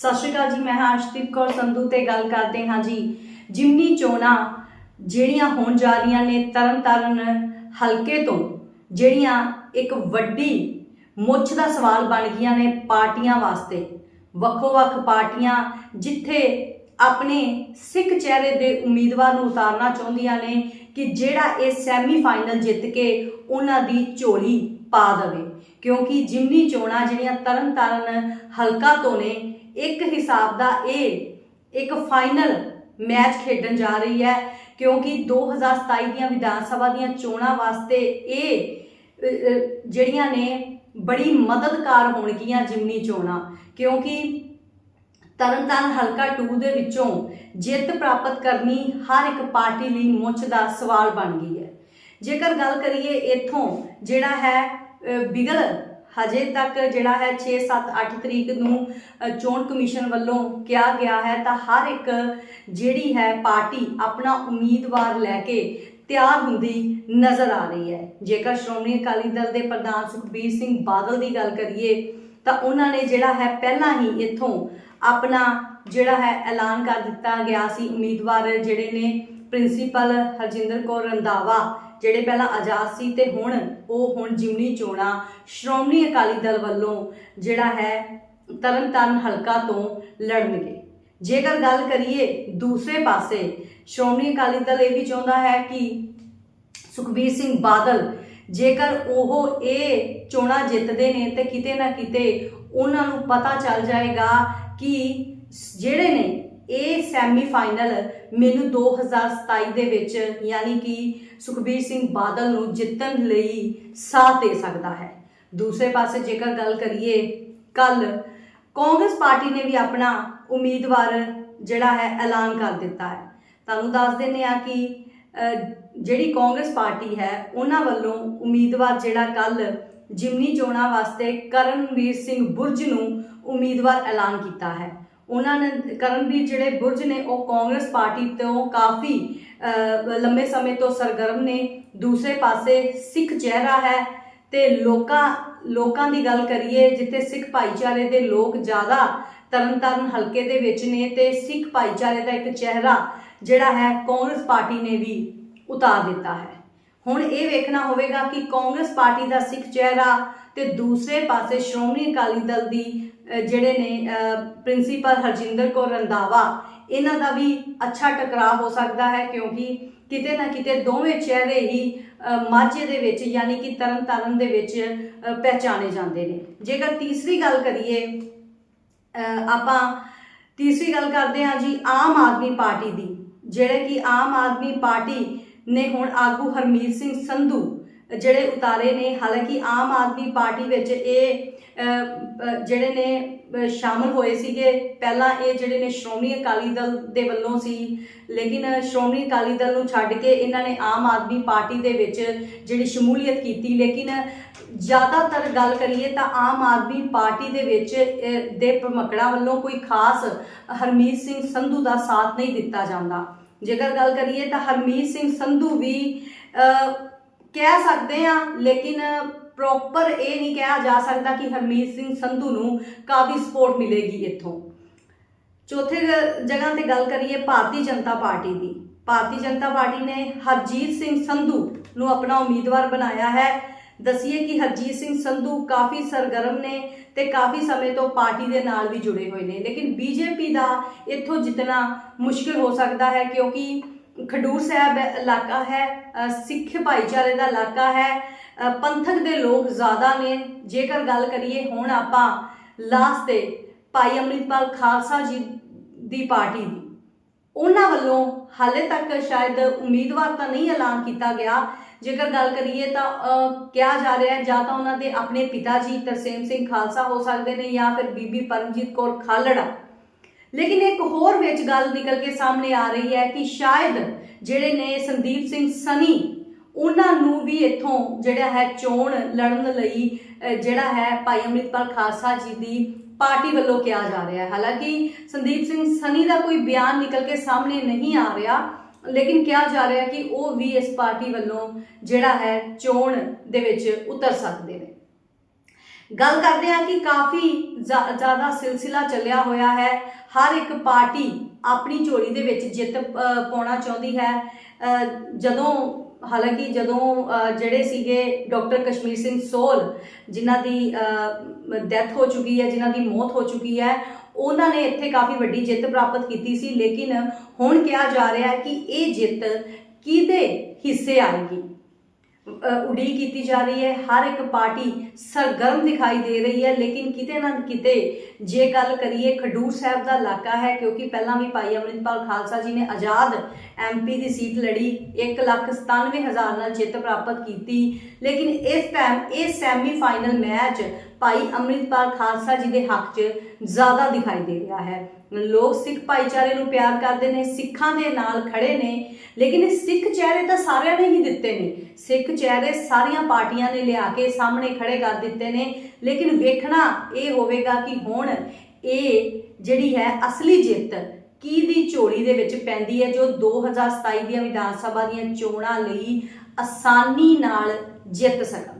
ਸਤਿ ਸ਼੍ਰੀ ਅਕਾਲ ਜੀ, ਮੈਂ ਹਾਂ ਅਰਸ਼ਦੀਪ ਕੌਰ ਸੰਧੂ ਤੇ ਗੱਲ ਕਰਦੇ ਹਾਂ ਜੀ। ਜਿਮਨੀ ਚੋਣਾਂ ਜਿਹੜੀਆਂ ਹੋਣ ਜਾ ਰਹੀਆਂ ਨੇ ਤਰਨਤਾਰਨ ਹਲਕੇ ਤੋਂ, ਜਿਹੜੀਆਂ ਇੱਕ ਵੱਡੀ ਮੁੱਛ ਦਾ ਸਵਾਲ ਬਣ ਗਈਆਂ ਨੇ ਪਾਰਟੀਆਂ ਵਾਸਤੇ, ਵੱਖੋ-ਵੱਖ ਪਾਰਟੀਆਂ ਜਿੱਥੇ ਆਪਣੇ ਸਿੱਖ ਚਿਹਰੇ ਦੇ ਉਮੀਦਵਾਰ ਨੂੰ ਉਤਾਰਨਾ ਚਾਹੁੰਦੀਆਂ ਨੇ ਕਿ ਜਿਹੜਾ ਇਹ ਸੈਮੀ ਫਾਈਨਲ ਜਿੱਤ ਕੇ ਉਹਨਾਂ ਦੀ ਝੋਲੀ ਪਾ ਦੇਵੇ। ਕਿਉਂਕਿ ਜਿਮਨੀ ਚੋਣਾਂ ਜਿਹੜੀਆਂ ਤਰਨਤਾਰਨ ਹਲਕਾ ਤੋਂ ਨੇ ਇੱਕ ਹਿਸਾਬ ਦਾ ਇਹ ਇੱਕ ਫਾਈਨਲ ਮੈਚ ਖੇਡਣ ਜਾ ਰਹੀ ਹੈ, ਕਿਉਂਕਿ 2027 ਦੀਆਂ ਵਿਧਾਨ ਸਭਾ ਦੀਆਂ ਚੋਣਾਂ ਵਾਸਤੇ ਇਹ ਜਿਹੜੀਆਂ ਨੇ ਬੜੀ ਮਦਦਗਾਰ ਹੋਣਗੀਆਂ ਜਿਮਨੀ ਚੋਣਾਂ, ਕਿਉਂਕਿ ਤਰਨਤਾਰਨ ਹਲਕਾ 2 ਦੇ ਵਿੱਚੋਂ ਜਿੱਤ ਪ੍ਰਾਪਤ ਕਰਨੀ ਹਰ ਇੱਕ ਪਾਰਟੀ ਲਈ ਮੁੱਛ ਦਾ ਸਵਾਲ ਬਣ ਗਈ ਹੈ। ਜੇਕਰ ਗੱਲ ਕਰੀਏ ਇੱਥੋਂ, ਜਿਹੜਾ ਹੈ ਬਿਗਲ ਹਜੇ ਤੱਕ ਜਿਹੜਾ ਹੈ 6 7 8 ਤਰੀਕ ਨੂੰ ਚੋਣ ਕਮਿਸ਼ਨ ਵੱਲੋਂ ਕਿਹਾ ਗਿਆ ਹੈ ਤਾਂ ਹਰ ਇੱਕ ਜਿਹੜੀ ਹੈ ਪਾਰਟੀ ਆਪਣਾ ਉਮੀਦਵਾਰ ਲੈ ਕੇ ਤਿਆਰ ਹੁੰਦੀ ਨਜ਼ਰ ਆ ਰਹੀ ਹੈ। ਜੇਕਰ ਸ਼੍ਰੋਮਣੀ ਅਕਾਲੀ ਦਲ ਦੇ ਪ੍ਰਧਾਨ ਸੁਖਬੀਰ ਸਿੰਘ ਬਾਦਲ ਦੀ ਗੱਲ ਕਰੀਏ, ਤਾਂ ਉਹਨਾਂ ਨੇ ਜਿਹੜਾ ਹੈ ਪਹਿਲਾਂ ਹੀ ਇੱਥੋਂ ਆਪਣਾ ਜਿਹੜਾ ਹੈ ਐਲਾਨ ਕਰ ਦਿੱਤਾ ਗਿਆ ਸੀ। ਉਮੀਦਵਾਰ ਜਿਹੜੇ ਨੇ ਪ੍ਰਿੰਸੀਪਲ ਹਰਜਿੰਦਰ ਕੌਰ ਰੰਧਾਵਾ, ਜਿਹੜੇ ਪਹਿਲਾਂ ਆਜ਼ਾਦ ਸੀ ਤੇ ਹੁਣ ਉਹ ਹੁਣ ਜਿਮਨੀ ਚੋਣਾਂ, ਸ਼੍ਰੋਮਣੀ ਅਕਾਲੀ ਦਲ ਵੱਲੋਂ ਜਿਹੜਾ ਹੈ ਤਰਨਤਾਰਨ ਹਲਕਾ ਤੋਂ ਲੜਨਗੇ। ਜੇਕਰ ਗੱਲ ਕਰੀਏ ਦੂਸਰੇ ਪਾਸੇ, ਸ਼੍ਰੋਮਣੀ ਅਕਾਲੀ ਦਲ ਇਹ ਵੀ ਚਾਹੁੰਦਾ ਹੈ ਕਿ ਸੁਖਬੀਰ ਸਿੰਘ ਬਾਦਲ ਜੇਕਰ ਉਹ ਇਹ ਚੋਣਾਂ ਜਿੱਤਦੇ ਨੇ ਤੇ ਕਿਤੇ ਨਾ ਕਿਤੇ ਉਹਨਾਂ ਨੂੰ ਪਤਾ ਚੱਲ ਜਾਏਗਾ ਕਿ ਜਿਹੜੇ ਨੇ ਇਹ ਸੈਮੀ ਫਾਈਨਲ ਮੈਨੂੰ 2027 ਦੇ ਵਿੱਚ ਯਾਨੀ ਕਿ ਸੁਖਬੀਰ ਸਿੰਘ ਬਾਦਲ ਨੂੰ ਜਿੱਤਣ ਲਈ ਸਾਥ ਦੇ ਸਕਦਾ ਹੈ। ਦੂਸਰੇ ਪਾਸੇ ਜੇਕਰ ਗੱਲ ਕਰੀਏ ਕੱਲ ਕਾਂਗਰਸ ਪਾਰਟੀ ਨੇ ਵੀ ਆਪਣਾ ਉਮੀਦਵਾਰ ਜਿਹੜਾ ਹੈ ਐਲਾਨ ਕਰ ਦਿੱਤਾ ਹੈ। ਤੁਹਾਨੂੰ ਦੱਸ ਦਿੰਦੇ ਆ ਕਿ ਜਿਹੜੀ ਕਾਂਗਰਸ ਪਾਰਟੀ ਹੈ, ਉਹਨਾਂ ਵੱਲੋਂ ਉਮੀਦਵਾਰ ਜਿਹੜਾ ਕੱਲ ਜਿਮਨੀ ਚੋਣਾਂ ਵਾਸਤੇ ਕਰਨਵੀਰ ਸਿੰਘ ਬੁਰਜ ਨੂੰ ਉਮੀਦਵਾਰ ਐਲਾਨ ਕੀਤਾ ਹੈ। ਉਹਨਾਂ ਨੇ ਕਰਨਵੀਰ ਜਿਹੜੇ ਬੁਰਜ ਨੇ, ਉਹ ਕਾਂਗਰਸ ਪਾਰਟੀ ਤੋਂ ਕਾਫੀ ਲੰਮੇ ਸਮੇਂ ਤੋਂ ਸਰਗਰਮ ਨੇ। ਦੂਸਰੇ ਪਾਸੇ ਸਿੱਖ ਚਿਹਰਾ ਹੈ ਤੇ ਲੋਕਾਂ ਲੋਕਾਂ ਦੀ ਗੱਲ ਕਰੀਏ, ਜਿੱਥੇ ਸਿੱਖ ਭਾਈਚਾਰੇ ਦੇ ਲੋਕ ਜ਼ਿਆਦਾ ਤਰਨਤਾਰਨ ਹਲਕੇ ਦੇ ਵਿੱਚ ਨੇ ਤੇ ਸਿੱਖ ਭਾਈਚਾਰੇ ਦਾ ਇੱਕ ਚਿਹਰਾ ਜਿਹੜਾ ਹੈ, ਕਾਂਗਰਸ ਪਾਰਟੀ ਨੇ ਵੀ ਉਤਾਰ ਦਿੱਤਾ ਹੈ। ਹੁਣ ਇਹ ਵੇਖਣਾ ਹੋਵੇਗਾ ਕਿ ਕਾਂਗਰਸ ਪਾਰਟੀ ਦਾ ਸਿੱਖ ਚਿਹਰਾ ਤੇ ਦੂਸਰੇ ਪਾਸੇ ਸ਼੍ਰੋਮਣੀ ਅਕਾਲੀ ਦਲ ਦੀ ਜਿਹੜੇ ਨੇ ਪ੍ਰਿੰਸੀਪਲ ਹਰਜਿੰਦਰ ਕੌਰ ਰੰਧਾਵਾ ਇਹਨਾਂ ਦਾ ਵੀ ਅੱਛਾ ਟਕਰਾਅ ਹੋ ਸਕਦਾ ਹੈ ਕਿਉਂਕਿ ਕਿਤੇ ਨਾ ਕਿਤੇ ਦੋਵੇਂ ਚਿਹਰੇ ਹੀ ਮਾਝੇ ਦੇ ਵਿੱਚ ਯਾਨੀ ਕਿ ਤਰਨਤਾਰਨ ਦੇ ਵਿੱਚ ਅ, ਪਹਿਚਾਣੇ ਜਾਂਦੇ ਨੇ। ਜੇਕਰ ਤੀਸਰੀ ਗੱਲ ਕਰੀਏ ਆਪਾਂ ਤੀਸਰੀ ਗੱਲ ਕਰਦੇ ਹਾਂ ਜੀ ਆਮ ਆਦਮੀ ਪਾਰਟੀ ਦੀ ਜਿਹੜੇ ਕਿ ਆਮ ਆਦਮੀ ਪਾਰਟੀ ਨੇ ਹੁਣ ਆਗੂ ਹਰਮੀਤ ਸਿੰਘ ਸੰਧੂ ਜਿਹੜੇ ਉਤਾਰੇ ਨੇ ਹਾਲਾਂਕਿ ਆਮ ਆਦਮੀ ਪਾਰਟੀ ਵਿੱਚ ਇਹ ਜਿਹੜੇ ਨੇ ਅ, ਸ਼ਾਮਲ ਹੋਏ ਸੀਗੇ। ਪਹਿਲਾਂ ਇਹ ਜਿਹੜੇ ਨੇ ਸ਼੍ਰੋਮਣੀ ਅਕਾਲੀ ਦਲ ਦੇ ਵੱਲੋਂ ਸੀ ਲੇਕਿਨ ਸ਼੍ਰੋਮਣੀ ਅਕਾਲੀ ਦਲ ਨੂੰ ਛੱਡ ਕੇ ਇਹਨਾਂ ਨੇ ਆਮ ਆਦਮੀ ਪਾਰਟੀ ਦੇ ਵਿੱਚ ਜਿਹੜੀ ਸ਼ਮੂਲੀਅਤ ਕੀਤੀ। ਲੇਕਿਨ ਜ਼ਿਆਦਾਤਰ ਗੱਲ ਕਰੀਏ ਤਾਂ ਆਮ ਆਦਮੀ ਪਾਰਟੀ ਦੇ ਵਿੱਚ ਦੇ ਪ੍ਰਮਕੜਾ ਵੱਲੋਂ ਕੋਈ ਖਾਸ ਹਰਮੀਤ ਸਿੰਘ ਸੰਧੂ ਦਾ ਸਾਥ ਨਹੀਂ ਦਿੱਤਾ ਜਾਂਦਾ। ਜੇਕਰ ਗੱਲ ਕਰੀਏ ਤਾਂ ਹਰਮੀਤ ਸਿੰਘ ਸੰਧੂ ਵੀ ਕਹਿ ਸਕਦੇ ਆ ਲੇਕਿਨ ਪ੍ਰੋਪਰ ਇਹ ਨਹੀਂ ਕਿਹਾ ਜਾ ਸਕਦਾ ਕਿ ਹਰਮੀਤ ਸਿੰਘ ਸੰਧੂ ਨੂੰ ਕਾਫੀ ਸਪੋਰਟ ਮਿਲੇਗੀ ਇੱਥੋਂ। ਚੌਥੇ ਜਗ੍ਹਾ ਤੇ ਗੱਲ ਕਰੀਏ ਭਾਰਤੀ ਜਨਤਾ ਪਾਰਟੀ ਦੀ। ਭਾਰਤੀ ਜਨਤਾ ਪਾਰਟੀ ਨੇ ਹਰਜੀਤ ਸਿੰਘ ਸੰਧੂ ਨੂੰ ਆਪਣਾ ਉਮੀਦਵਾਰ ਬਣਾਇਆ ਹੈ। ਦਸੀਏ ਕਿ ਹਰਜੀਤ ਸਿੰਘ ਸੰਧੂ ਕਾਫੀ ਸਰਗਰਮ ਨੇ ਤੇ ਕਾਫੀ ਸਮੇਂ ਤੋਂ ਪਾਰਟੀ ਦੇ ਨਾਲ ਵੀ ਜੁੜੇ ਹੋਏ ਨੇ। ਲੇਕਿਨ ਬੀਜੇਪੀ ਦਾ ਇੱਥੋਂ ਜਿੱਤਣਾ ਮੁਸ਼ਕਿਲ ਹੋ ਸਕਦਾ ਹੈ ਕਿਉਂਕਿ ਖਡੂਰ ਸਾਹਿਬ ਇਲਾਕਾ ਹੈ ਸਿੱਖ ਭਾਈਚਾਰੇ ਦਾ ਇਲਾਕਾ ਹੈ ਪੰਥਕ ਦੇ ਲੋਕ ਜ਼ਿਆਦਾ ਨੇ। ਜੇਕਰ ਗੱਲ ਕਰੀਏ ਹੁਣ ਆਪਾਂ ਲਾਸਟ ਤੇ ਭਾਈ ਅੰਮ੍ਰਿਤਪਾਲ ਖਾਲਸਾ ਜੀ ਦੀ ਪਾਰਟੀ ਦੀ, ਉਹਨਾਂ ਵੱਲੋਂ ਹਾਲੇ ਤੱਕ ਸ਼ਾਇਦ ਉਮੀਦਵਾਰ ਤਾਂ ਨਹੀਂ ਐਲਾਨ ਕੀਤਾ ਗਿਆ। ਜੇਕਰ ਗੱਲ ਕਰੀਏ ਤਾਂ ਕਿਹਾ ਜਾ ਰਿਹਾ ਹੈ, ਜਾਂ ਤਾਂ ਉਹਨਾਂ ਦੇ ਆਪਣੇ ਪਿਤਾ ਜੀ ਤਰਸੇਮ ਸਿੰਘ ਖਾਲਸਾ ਹੋ ਸਕਦੇ ਨੇ ਜਾਂ ਫਿਰ ਬੀਬੀ ਪਰਮਜੀਤ ਕੌਰ ਖਾਲੜਾ। ਲੇਕਿਨ ਇੱਕ ਹੋਰ ਵਿੱਚ ਗੱਲ ਨਿਕਲ ਕੇ ਸਾਹਮਣੇ ਆ ਰਹੀ ਹੈ ਕਿ ਸ਼ਾਇਦ ਜਿਹੜੇ ਨੇ ਸੰਦੀਪ ਸਿੰਘ ਸਨੀ, ਉਹਨਾਂ ਨੂੰ ਵੀ ਇੱਥੋਂ ਜਿਹੜਾ ਹੈ ਚੋਣ ਲੜਨ ਲਈ ਜਿਹੜਾ ਹੈ ਭਾਈ ਅੰਮ੍ਰਿਤਪਾਲ ਖਾਲਸਾ ਜੀ ਦੀ ਪਾਰਟੀ ਵੱਲੋਂ ਕਿਹਾ ਜਾ ਰਿਹਾ ਹੈ। ਹਾਲਾਂਕਿ ਸੰਦੀਪ ਸਿੰਘ ਸਨੀ ਦਾ ਕੋਈ ਬਿਆਨ ਨਿਕਲ ਕੇ ਸਾਹਮਣੇ ਨਹੀਂ ਆ ਰਿਹਾ, ਲੇਕਿਨ ਕਿਹਾ ਜਾ ਰਿਹਾ ਕਿ ਉਹ ਵੀ ਇਸ ਪਾਰਟੀ ਵੱਲੋਂ ਜਿਹੜਾ ਹੈ ਚੋਣ ਦੇ ਵਿੱਚ ਉਤਰ ਸਕਦੇ ਨੇ। ਗੱਲ ਕਰਦੇ ਹਾਂ ਕਿ ਕਾਫੀ ਜ਼ਿਆ- ਜ਼ਿਆਦਾ ਸਿਲਸਿਲਾ ਚੱਲਿਆ ਹੋਇਆ ਹੈ। ਹਰ ਇੱਕ ਪਾਰਟੀ ਆਪਣੀ ਝੋਲੀ ਦੇ ਵਿੱਚ ਜਿੱਤ ਪਾਉਣਾ ਚਾਹੁੰਦੀ ਹੈ। ਜਦੋਂ, ਹਾਲਾਂਕਿ ਜਦੋਂ ਜਿਹੜੇ ਸੀਗੇ ਡਾਕਟਰ ਕਸ਼ਮੀਰ ਸਿੰਘ ਸੋਲ, ਜਿਨ੍ਹਾਂ ਦੀ ਡੈਥ ਹੋ ਚੁੱਕੀ ਹੈ, ਜਿਨ੍ਹਾਂ ਦੀ ਮੌਤ ਹੋ ਚੁੱਕੀ ਹੈ, ਉਹਨਾਂ ਨੇ ਇੱਥੇ ਕਾਫੀ ਵੱਡੀ ਜਿੱਤ ਪ੍ਰਾਪਤ ਕੀਤੀ ਸੀ। ਲੇਕਿਨ ਹੁਣ ਕਿਹਾ ਜਾ ਰਿਹਾ ਹੈ ਕਿ ਇਹ ਜਿੱਤ ਕਿਹਦੇ ਹਿੱਸੇ ਆਏਗੀ? ਉਡੀਕ ਕੀਤੀ ਜਾ ਰਹੀ ਹੈ। ਹਰ ਇੱਕ ਪਾਰਟੀ ਸਰਗਰਮ ਦਿਖਾਈ ਦੇ ਰਹੀ ਹੈ, ਲੇਕਿਨ ਕਿਤੇ ਨਾ ਕਿਤੇ ਜੇ ਗੱਲ ਕਰੀਏ, ਖਡੂਰ ਸਾਹਿਬ ਦਾ ਇਲਾਕਾ ਹੈ, ਕਿਉਂਕਿ ਪਹਿਲਾਂ ਵੀ ਭਾਈ ਅਮਰਿਤਪਾਲ ਖਾਲਸਾ ਜੀ ਨੇ ਆਜ਼ਾਦ ਐਮਪੀ ਦੀ ਸੀਟ ਲੜੀ 197000 ਨਾਲ ਜਿੱਤ ਪ੍ਰਾਪਤ ਕੀਤੀ। ਲੇਕਿਨ ਇਸ ਟਾਈਮ ਇਹ ਸੈਮੀ ਫਾਈਨਲ ਮੈਚ ਭਾਈ ਅੰਮ੍ਰਿਤਪਾਲ ਖਾਲਸਾ ਜੀ ਦੇ ਹੱਕ 'ਚ ਜ਼ਿਆਦਾ ਦਿਖਾਈ ਦੇ ਰਿਹਾ ਹੈ। ਲੋਕ ਸਿੱਖ ਭਾਈਚਾਰੇ ਨੂੰ ਪਿਆਰ ਕਰਦੇ ਨੇ, ਸਿੱਖਾਂ ਦੇ ਨਾਲ ਖੜੇ ਨੇ, ਲੇਕਿਨ ਇਹ ਸਿੱਖ ਚਿਹਰੇ ਤਾਂ ਸਾਰਿਆਂ ਨੇ ਹੀ ਦਿੱਤੇ ਨੇ। ਸਿੱਖ ਚਿਹਰੇ ਸਾਰੀਆਂ ਪਾਰਟੀਆਂ ਨੇ ਲਿਆ ਕੇ ਸਾਹਮਣੇ ਖੜੇ ਕਰ ਦਿੱਤੇ ਨੇ। ਲੇਕਿਨ ਵੇਖਣਾ ਇਹ ਹੋਵੇਗਾ ਕਿ ਹੁਣ ਇਹ ਜਿਹੜੀ ਹੈ ਅਸਲੀ ਜਿੱਤ ਕੀ ਦੀ ਝੋਲੀ ਦੇ ਵਿੱਚ ਪੈਂਦੀ ਹੈ, ਜੋ 2027 ਦੀਆਂ ਵਿਧਾਨ ਸਭਾ ਦੀਆਂ ਚੋਣਾਂ ਲਈ ਆਸਾਨੀ ਨਾਲ ਜਿੱਤ ਸਕਣ।